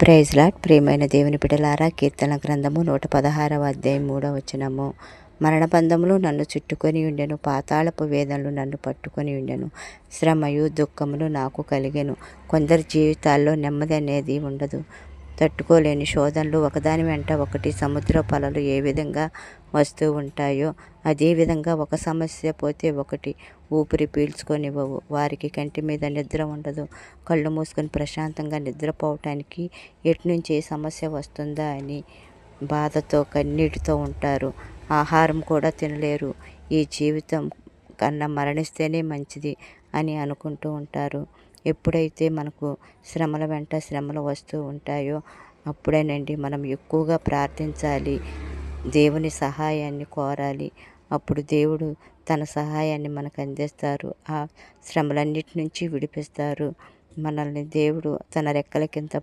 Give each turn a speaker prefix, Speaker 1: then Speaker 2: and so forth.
Speaker 1: Praise lot ప్రియమైన దేవుని బిడలారా కీర్తన గ్రంథము నూట పదహారవ అధ్యాయం మూడవ వచనము. మరణబంధములు నన్ను చుట్టుకొని ఉండెను పాతాళపు వేదనలు నన్ను పట్టుకొని ఉండెను. శ్రమయు దుఃఖములు నాకు కలిగెను. కొందరి జీవితాల్లో నెమ్మది అనేది ఉండదు. తట్టుకోలేని శోధనలు ఒకదాని వెంట ఒకటి సముద్ర పలలు ఏ విధంగా వస్తూ ఉంటాయో అదేవిధంగా ఒక సమస్య పోతే ఒకటి. ఊపిరి పీల్చుకొనివ్వవు. వారికి కంటి మీద నిద్ర ఉండదు. కళ్ళు మూసుకొని ప్రశాంతంగా నిద్రపోవటానికి ఎటు నుంచి ఏ సమస్య వస్తుందా అని బాధతో కన్నీటితో ఉంటారు. ఆహారం కూడా తినలేరు. ఈ జీవితం కన్నా మరణిస్తేనే మంచిది అని అనుకుంటూ ఉంటారు. ఎప్పుడైతే మనకు శ్రమల వెంట శ్రమలు వస్తూ ఉంటాయో అప్పుడేనండి మనం ఎక్కువగా ప్రార్థించాలి. దేవుని సహాయాన్ని కోరాలి. అప్పుడు దేవుడు తన సహాయాన్ని మనకు అందిస్తారు. ఆ శ్రమలన్నిటి నుంచి విడిపిస్తారు. మనల్ని దేవుడు తన రెక్కల కింద